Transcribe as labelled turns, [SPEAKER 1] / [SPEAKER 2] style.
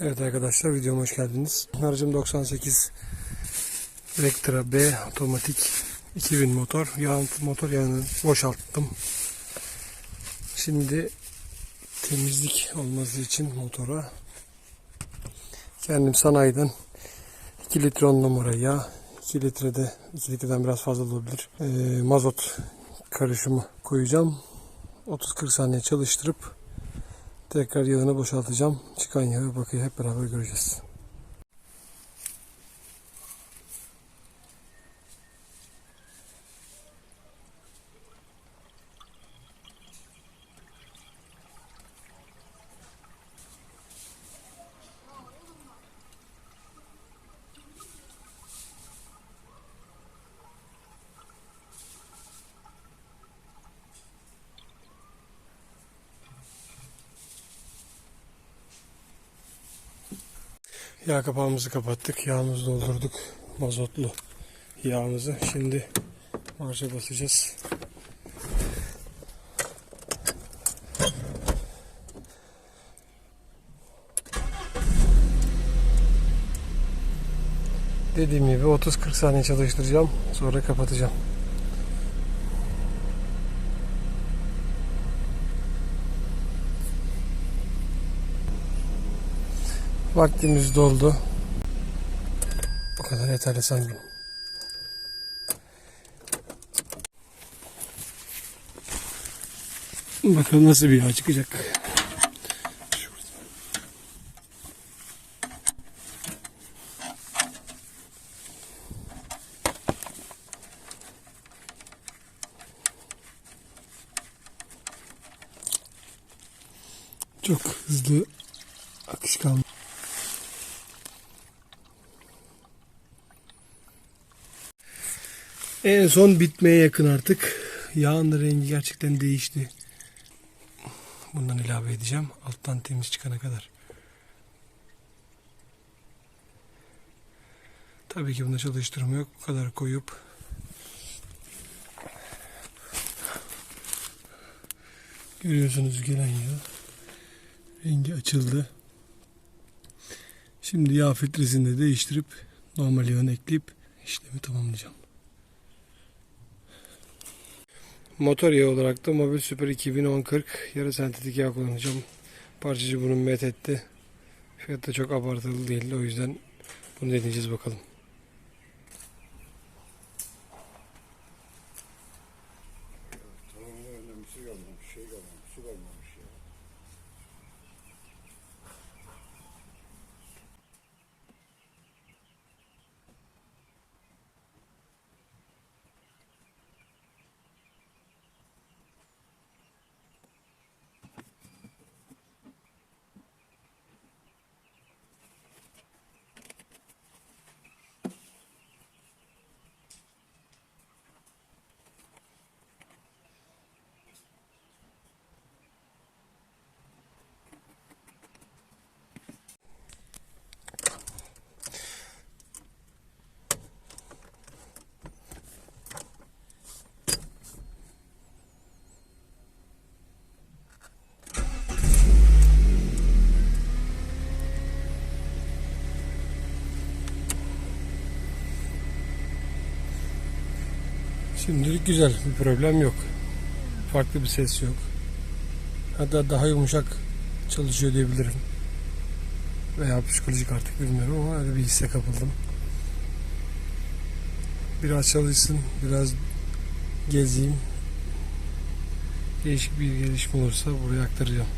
[SPEAKER 1] Evet arkadaşlar videoma hoş geldiniz. Aracım 98 Vectra B otomatik 2000 motor. Yağ, motor yağını boşalttım. Şimdi temizlik olması için motora kendim sanayiden 2 litre 10 numara yağ 2 litrede 2 litreden biraz fazla olabilir. Ee, mazot karışımı koyacağım. 30-40 saniye çalıştırıp Tekrar yağını boşaltacağım. Çıkan yağı bakayım hep beraber göreceğiz. Yağ kapağımızı kapattık. Yağımızı doldurduk. Mazotlu yağımızı. Şimdi marşa basacağız. Dediğim gibi 30-40 saniye çalıştıracağım. Sonra kapatacağım. Vaktimiz doldu. Bu kadar yeterli sanırım. Bakalım nasıl bir yağ çıkacak. Çok hızlı akışkan. En son bitmeye yakın artık. Yağın da rengi gerçekten değişti. Bundan ilave edeceğim. Alttan temiz çıkana kadar. Tabii ki bunda çalıştırma yok. Bu kadar koyup Görüyorsunuz gelen yağ. Rengi açıldı. Şimdi yağ filtresini de değiştirip normal yağını ekleyip işlemi tamamlayacağım. Motor yağı olarak da Mobil Super 2010-40 yarı sentetik yağ kullanacağım. Parçacı bunu met etti. Fiyat da çok abartılı değil. O yüzden bunu deneyeceğiz bakalım.
[SPEAKER 2] Tamam önemli şey kalmamış, şey kalmamış, su kalmamış
[SPEAKER 1] Şimdilik güzel. Bir problem yok. Farklı bir ses yok. Hatta daha yumuşak çalışıyor diyebilirim. Veya psikolojik artık bilmiyorum ama öyle bir hisse kapıldım. Biraz çalışsın, biraz gezeyim. Değişik bir gelişme olursa buraya aktaracağım.